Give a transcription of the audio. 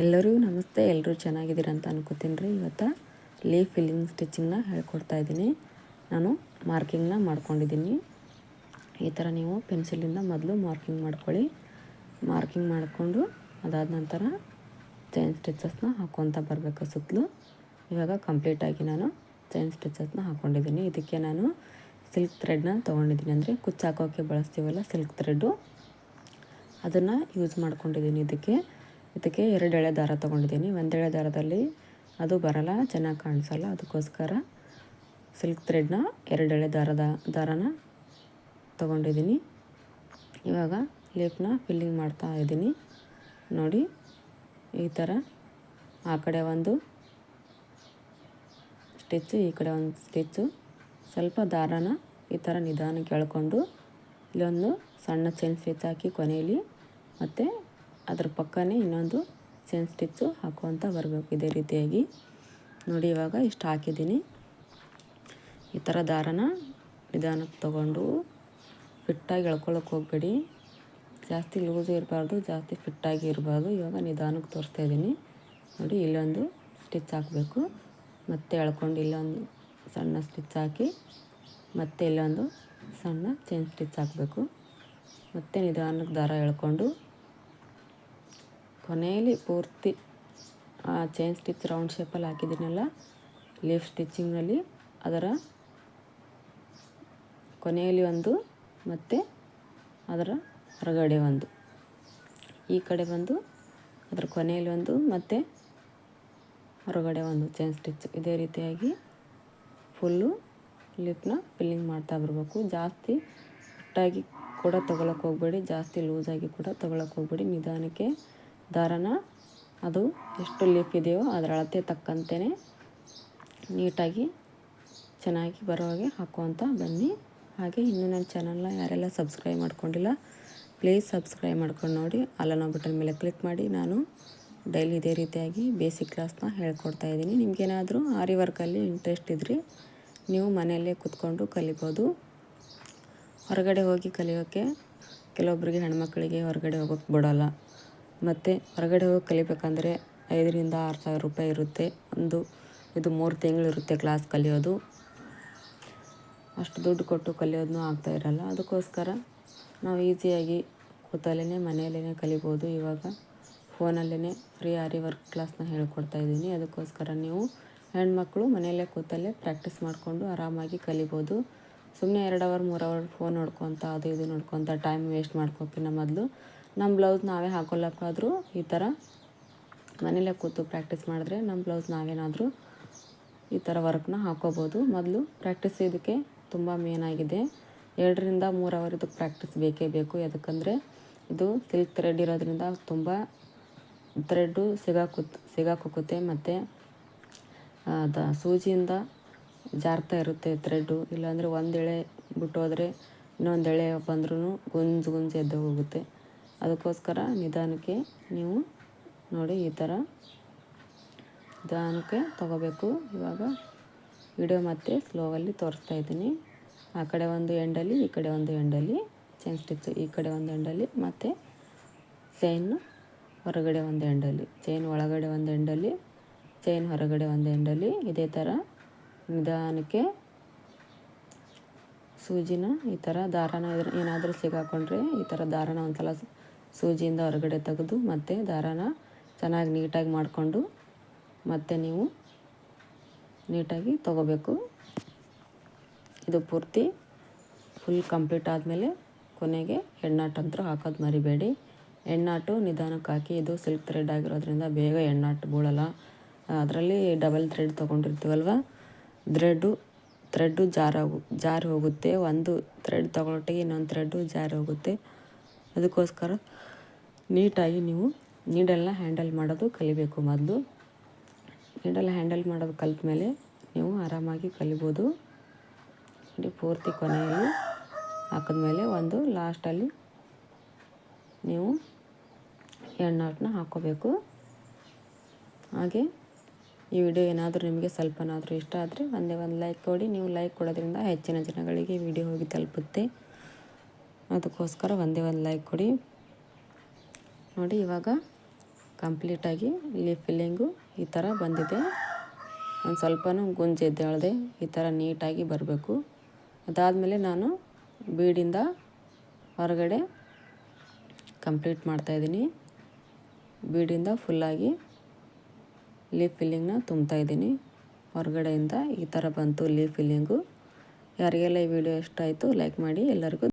ಎಲ್ಲರಿಗೂ ನಮಸ್ತೆ, ಎಲ್ಲರೂ ಚೆನ್ನಾಗಿದ್ದೀರ ಅಂತ ಅನ್ಕೋತೀನಿ ರೀ. ಇವತ್ತು ಲೀ ಫಿಲ್ಲಿಂಗ್ ಸ್ಟಿಚಿಂಗ್ನ ಹೇಳ್ಕೊಡ್ತಾ ಇದ್ದೀನಿ. ನಾನು ಮಾರ್ಕಿಂಗ್ನ ಮಾಡ್ಕೊಂಡಿದ್ದೀನಿ. ಈ ಥರ ನೀವು ಪೆನ್ಸಿಲಿಂದ ಮೊದಲು ಮಾರ್ಕಿಂಗ್ ಮಾಡ್ಕೊಳ್ಳಿ. ಮಾರ್ಕಿಂಗ್ ಮಾಡಿಕೊಂಡು ಅದಾದ ನಂತರ ಚೈನ್ ಸ್ಟಿಚಸ್ನ ಹಾಕ್ಕೊತ ಬರಬೇಕು ಸುತ್ತಲೂ. ಇವಾಗ ಕಂಪ್ಲೀಟಾಗಿ ನಾನು ಚೈನ್ ಸ್ಟಿಚಸ್ನ ಹಾಕ್ಕೊಂಡಿದ್ದೀನಿ ಇದಕ್ಕೆ ನಾನು ಸಿಲ್ಕ್ ಥ್ರೆಡ್ನ ತೊಗೊಂಡಿದ್ದೀನಿ ಅಂದರೆ ಕುಚ್ಚು ಹಾಕೋಕ್ಕೆ ಬಳಸ್ತೀವಲ್ಲ ಸಿಲ್ಕ್ ಥ್ರೆಡ್ಡು ಅದನ್ನು ಯೂಸ್ ಮಾಡ್ಕೊಂಡಿದ್ದೀನಿ ಇದಕ್ಕೆ. ಇದಕ್ಕೆ ಎರಡು ಎಳೆ ದಾರ ತೊಗೊಂಡಿದ್ದೀನಿ. ಒಂದು ಎಳೆ ದಾರದಲ್ಲಿ ಅದು ಬರಲ್ಲ, ಚೆನ್ನಾಗಿ ಕಾಣಿಸಲ್ಲ. ಅದಕ್ಕೋಸ್ಕರ ಸಿಲ್ಕ್ ಥ್ರೆಡ್ನ ಎರಡು ಎಳೆ ದಾರದ, ದಾರನ ತೊಗೊಂಡಿದ್ದೀನಿ. ಇವಾಗ ಲೇಪ್ನ ಫಿಲ್ಲಿಂಗ್ ಮಾಡ್ತಾ ಇದ್ದೀನಿ. ನೋಡಿ, ಈ ಥರ ಆ ಕಡೆ ಒಂದು ಸ್ಟಿಚ್ಚು ಈ ಕಡೆ ಒಂದು ಸ್ಟಿಚ್ಚು ಸ್ವಲ್ಪ ದಾರನ ಈ ಥರ ನಿಧಾನಕ್ಕೆ ಎಳ್ಕೊಂಡು ಇಲ್ಲೊಂದು ಸಣ್ಣ ಚೈನ್ ಸ್ಟಿಚ್ ಹಾಕಿ ಕೊನೆಯಲ್ಲಿ ಮತ್ತು ಅದ್ರ ಪಕ್ಕನೇ ಇನ್ನೊಂದು ಚೈನ್ ಸ್ಟಿಚ್ಚು ಹಾಕೋಂತ ಬರಬೇಕು ಇದೇ ರೀತಿಯಾಗಿ. ನೋಡಿ ಇವಾಗ ಇಷ್ಟು ಹಾಕಿದ್ದೀನಿ. ಈ ಥರ ದಾರನ ನಿಧಾನಕ್ಕೆ ತೊಗೊಂಡು ಫಿಟ್ಟಾಗಿ ಎಳ್ಕೊಳಕ್ಕೆ ಹೋಗಬೇಡಿ. ಜಾಸ್ತಿ ಲೂಸ್ ಇರಬಾರ್ದು, ಜಾಸ್ತಿ ಫಿಟ್ಟಾಗಿ ಇರಬಾರ್ದು. ಇವಾಗ ನಿಧಾನಕ್ಕೆ ತೋರಿಸ್ತಾ ಇದ್ದೀನಿ. ನೋಡಿ ಇಲ್ಲೊಂದು ಸ್ಟಿಚ್ ಹಾಕಬೇಕು. ಮತ್ತೆ ಎಳ್ಕೊಂಡು ಇಲ್ಲೊಂದು ಸಣ್ಣ ಸ್ಟಿಚ್ ಹಾಕಿ ಮತ್ತೆ ಇಲ್ಲೊಂದು ಸಣ್ಣ ಚೈನ್ ಸ್ಟಿಚ್ ಹಾಕಬೇಕು. ಮತ್ತೆ ನಿಧಾನಕ್ಕೆ ದಾರ ಎಳ್ಕೊಂಡು ಕೊನೆಯಲ್ಲಿ ಪೂರ್ತಿ, ಆ ಚೈನ್ ಸ್ಟಿಚ್ ರೌಂಡ್ ಶೇಪಲ್ಲಿ ಹಾಕಿದ್ದೀನಲ್ಲ ಲೀಫ್ ಸ್ಟಿಚ್ಚಿಂಗ್ನಲ್ಲಿ ಅದರ ಕೊನೆಯಲ್ಲಿ ಒಂದು ಮತ್ತು ಅದರ ಹೊರಗಡೆ ಒಂದು. ಈ ಕಡೆ ಬಂದು ಅದರ ಕೊನೆಯಲ್ಲಿ ಒಂದು ಮತ್ತು ಹೊರಗಡೆ ಒಂದು ಚೈನ್ ಸ್ಟಿಚ್ ಇದೇ ರೀತಿಯಾಗಿ ಫುಲ್ಲು ಲಿಪ್ನ ಫಿಲ್ಲಿಂಗ್ ಮಾಡ್ತಾ ಬರಬೇಕು. ಜಾಸ್ತಿ ಒಟ್ಟಾಗಿ ಕೂಡ ತೊಗೊಳಕ್ಕೆ ಹೋಗಬೇಡಿ, ಜಾಸ್ತಿ ಲೂಸಾಗಿ ಕೂಡ ತೊಗೊಳಕ್ಕೆ ಹೋಗಬೇಡಿ. ನಿಧಾನಕ್ಕೆ ದಾರನ ಅದು ಎಷ್ಟು ಲೀಫ್ ಇದೆಯೋ ಅದರ ಅಳತೆ ತಕ್ಕಂತೆಯೇ ನೀಟಾಗಿ ಚೆನ್ನಾಗಿ ಬರೋ ಹಾಗೆ ಹಾಕುವಂತ ಬನ್ನಿ. ಹಾಗೆ ಇನ್ನೂ ನನ್ನ ಚಾನಲ್ನ ಯಾರೆಲ್ಲ ಸಬ್ಸ್ಕ್ರೈಬ್ ಮಾಡ್ಕೊಂಡಿಲ್ಲ, ಪ್ಲೀಸ್ ಸಬ್ಸ್ಕ್ರೈಬ್ ಮಾಡ್ಕೊಂಡು ನೋಡಿ. ಅಲ್ಲ ಬಟನ್ ಮೇಲೆ ಕ್ಲಿಕ್ ಮಾಡಿ. ನಾನು ಡೈಲಿ ಇದೇ ರೀತಿಯಾಗಿ ಬೇಸಿಕ್ ಕ್ಲಾಸ್ನ ಹೇಳ್ಕೊಡ್ತಾ ಇದ್ದೀನಿ. ನಿಮಗೇನಾದರೂ ಆರಿ ವರ್ಕಲ್ಲಿ ಇಂಟ್ರೆಸ್ಟ್ ಇದ್ದರೆ ನೀವು ಮನೆಯಲ್ಲೇ ಕೂತ್ಕೊಂಡು ಕಲಿಬೋದು. ಹೊರಗಡೆ ಹೋಗಿ ಕಲಿಯೋಕ್ಕೆ ಕೆಲವೊಬ್ಬರಿಗೆ ಹೆಣ್ಮಕ್ಳಿಗೆ ಹೊರಗಡೆ ಹೋಗೋಕ್ಕೆ ಬಿಡೋಲ್ಲ. ಮತ್ತು ಹೊರಗಡೆ ಹೋಗಿ ಕಲಿಬೇಕಂದ್ರೆ ಐದರಿಂದ ಆರು ಸಾವಿರ ರೂಪಾಯಿ ಇರುತ್ತೆ. ಒಂದು, ಇದು ಮೂರು ತಿಂಗಳಿರುತ್ತೆ ಕ್ಲಾಸ್ ಕಲಿಯೋದು. ಅಷ್ಟು ದುಡ್ಡು ಕೊಟ್ಟು ಕಲಿಯೋದನ್ನೂ ಆಗ್ತಾ ಇರಲ್ಲ. ಅದಕ್ಕೋಸ್ಕರ ನಾವು ಈಸಿಯಾಗಿ ಕೂತಲ್ಲೇ ಮನೆಯಲ್ಲೇ ಕಲಿಬೋದು. ಇವಾಗ ಫೋನಲ್ಲೇ ಫ್ರೀ ಆರಿ ವರ್ಕ್ ಕ್ಲಾಸ್ನ ಹೇಳ್ಕೊಡ್ತಾ ಇದ್ದೀನಿ. ಅದಕ್ಕೋಸ್ಕರ ನೀವು ಹೆಣ್ಮಕ್ಳು ಮನೆಯಲ್ಲೇ ಕೂತಲ್ಲೇ ಪ್ರಾಕ್ಟೀಸ್ ಮಾಡಿಕೊಂಡು ಆರಾಮಾಗಿ ಕಲಿಬೋದು. ಸುಮ್ಮನೆ ಎರಡು ಅವರ್ ಮೂರು ಅವರ್ ಫೋನ್ ನೋಡ್ಕೊತ, ಅದು ಇದು ನೋಡ್ಕೊತ ಟೈಮ್ ವೇಸ್ಟ್ ಮಾಡ್ಕೋಕಿನ್ನ ಮೊದಲು. ನಮ್ಮ ಬ್ಲೌಸ್ ನಾವೇ ಹಾಕೊಳ್ಳಕ್ಕಾದರೂ ಈ ಥರ ಮನೇಲೇ ಕೂತು ಪ್ರಾಕ್ಟೀಸ್ ಮಾಡಿದ್ರೆ ನಮ್ಮ ಬ್ಲೌಸ್ ನಾವೇನಾದರೂ ಈ ಥರ ವರ್ಕ್ನ ಹಾಕೋಬೋದು. ಮೊದಲು ಪ್ರಾಕ್ಟೀಸ್ ಇದಕ್ಕೆ ತುಂಬ ಮೇನ್ ಆಗಿದೆ. ಎರಡರಿಂದ ಮೂರು ಅವರ್ ಇದಕ್ಕೆ ಪ್ರಾಕ್ಟೀಸ್ ಬೇಕೇ ಬೇಕು. ಯಾಕಂದರೆ ಇದು ಸಿಲ್ಕ್ ಥ್ರೆಡ್ ಇರೋದ್ರಿಂದ ತುಂಬ ಥ್ರೆಡ್ಡು ಸಿಗಾಕುತ್ ಸಿಗಾಕೋಗುತ್ತೆ ಮತ್ತು ಅದು ಸೂಜಿಯಿಂದ ಜಾರ್ತಾ ಇರುತ್ತೆ ಥ್ರೆಡ್ಡು ಇಲ್ಲಾಂದರೆ ಒಂದು ಎಳೆ ಬಿಟ್ಟೋದ್ರೆ ಇನ್ನೊಂದು ಎಳೆ ಬಂದ್ರೂ ಗುಂಜು ಗುಂಜು ಎದ್ದು ಹೋಗುತ್ತೆ. ಅದಕ್ಕೋಸ್ಕರ ನಿಧಾನಕ್ಕೆ ನೀವು ನೋಡಿ ಈ ಥರ ನಿಧಾನಕ್ಕೆ ತೊಗೋಬೇಕು. ಇವಾಗ ವಿಡಿಯೋ ಮತ್ತೆ ಸ್ಲೋವಲ್ಲಿ ತೋರಿಸ್ತಾ ಇದ್ದೀನಿ. ಆ ಕಡೆ ಒಂದು ಎಂಡಲ್ಲಿ, ಈ ಕಡೆ ಒಂದು ಎಂಡಲ್ಲಿ ಚೈನ್ ಸ್ಟಿಚ್ ಈ ಕಡೆ ಒಂದು ಎಂಡಲ್ಲಿ ಮತ್ತು ಚೈನ್ ಹೊರಗಡೆ ಒಂದು ಎಂಡಲ್ಲಿ ಚೈನ್ ಒಳಗಡೆ ಒಂದು ಎಂಡಲ್ಲಿ ಚೈನ್ ಹೊರಗಡೆ ಒಂದು ಎಂಡಲ್ಲಿ ಇದೇ ಥರ ನಿಧಾನಕ್ಕೆ ಸೂಜಿನ ಈ ಥರ ದಾರನ ಏನಾದರೂ ಸಿಗಾಕೊಂಡ್ರೆ ಈ ಥರ ದಾರನ ಒಂದು ಸಲ ಸೂಜಿಯಿಂದ ಹೊರಗಡೆ ತೆಗೆದು ಮತ್ತು ದಾರನ ಚೆನ್ನಾಗಿ ನೀಟಾಗಿ ಮಾಡಿಕೊಂಡು ಮತ್ತೆ ನೀವು ನೀಟಾಗಿ ತಗೋಬೇಕು. ಇದು ಪೂರ್ತಿ ಫುಲ್ ಕಂಪ್ಲೀಟ್ ಆದಮೇಲೆ ಕೊನೆಗೆ ಎಣ್ಣಾಟಂತೂ ಹಾಕೋದು ಮರಿಬೇಡಿ. ಎಣ್ಣಾಟು ನಿಧಾನಕ್ಕೆ ಹಾಕಿ, ಇದು ಸಿಲ್ಕ್ ಥ್ರೆಡ್ ಆಗಿರೋದ್ರಿಂದ ಬೇಗ ಎಣ್ಣಾಟು ಬೀಳಲ್ಲ. ಅದರಲ್ಲಿ ಡಬಲ್ ಥ್ರೆಡ್ ತೊಗೊಂಡಿರ್ತೀವಲ್ವ? ಥ್ರೆಡ್ಡು ಥ್ರೆಡ್ಡು ಜಾರಾಗು ಜಾರಿ ಹೋಗುತ್ತೆ. ಒಂದು ಥ್ರೆಡ್ ತೊಗೊಳೊಟ್ಟಿಗೆ ಇನ್ನೊಂದು ಥ್ರೆಡ್ಡು ಜಾರಿ ಹೋಗುತ್ತೆ. ಅದಕ್ಕೋಸ್ಕರ ನೀಟಾಗಿ ನೀವು ನೀಡಲ್ನ ಹ್ಯಾಂಡಲ್ ಮಾಡೋದು ಕಲಿಬೇಕು ಮೊದಲು. ನೀಡಲ್ ಹ್ಯಾಂಡಲ್ ಮಾಡೋದು ಕಲಿತ ಮೇಲೆ ನೀವು ಆರಾಮಾಗಿ ಕಲಿಬೋದು. ನೋಡಿ, ಪೂರ್ತಿ ಕೊನೆಯಲ್ಲಿ ಹಾಕಿದ್ಮೇಲೆ ಒಂದು ಲಾಸ್ಟಲ್ಲಿ ನೀವು ಎಣ್ಣಾಟನ್ನ ಹಾಕ್ಕೋಬೇಕು ಹಾಗೆ ಈ ವಿಡಿಯೋ ಏನಾದರೂ ನಿಮಗೆ ಸ್ವಲ್ಪನಾದರೂ ಇಷ್ಟ ಆದರೆ ಒಂದೇ ಒಂದು ಲೈಕ್ ಕೊಡಿ. ನೀವು ಲೈಕ್ ಕೊಡೋದ್ರಿಂದ ಹೆಚ್ಚಿನ ಜನಗಳಿಗೆ ವಿಡಿಯೋ ಹೋಗಿ ತಲುಪುತ್ತೆ. ಅದಕ್ಕೋಸ್ಕರ ಒಂದೇ ಒಂದು ಲೈಕ್ ಕೊಡಿ. ನೋಡಿ, ಇವಾಗ ಕಂಪ್ಲೀಟಾಗಿ ಇಲ್ಲಿ ಫಿಲ್ಲಿಂಗು ಈ ಥರ ಬಂದಿದೆ. ಒಂದು ಸ್ವಲ್ಪನೂ ಗುಂಜಿ ಎದ್ದೇಳದೆ ಈ ಥರ ನೀಟಾಗಿ ಬರಬೇಕು. ಅದಾದಮೇಲೆ ನಾನು ಬೀಡಿಂದ ಹೊರಗಡೆ ಕಂಪ್ಲೀಟ್ ಮಾಡ್ತಾಯಿದ್ದೀನಿ ಬೀಡಿಂದ ಫುಲ್ಲಾಗಿ ಲೀಫ್ ಫಿಲ್ಲಿಂಗ್ನ ತುಂಬ್ತಾಯಿದ್ದೀನಿ ಹೊರಗಡೆಯಿಂದ ಈ ಥರ ಬಂತು ಲೀಫ್ ಫಿಲ್ಲಿಂಗು ಯಾರಿಗೆಲ್ಲ ಈ ವಿಡಿಯೋ ಇಷ್ಟ ಆಯಿತು ಲೈಕ್ ಮಾಡಿ, ಎಲ್ಲರಿಗೂ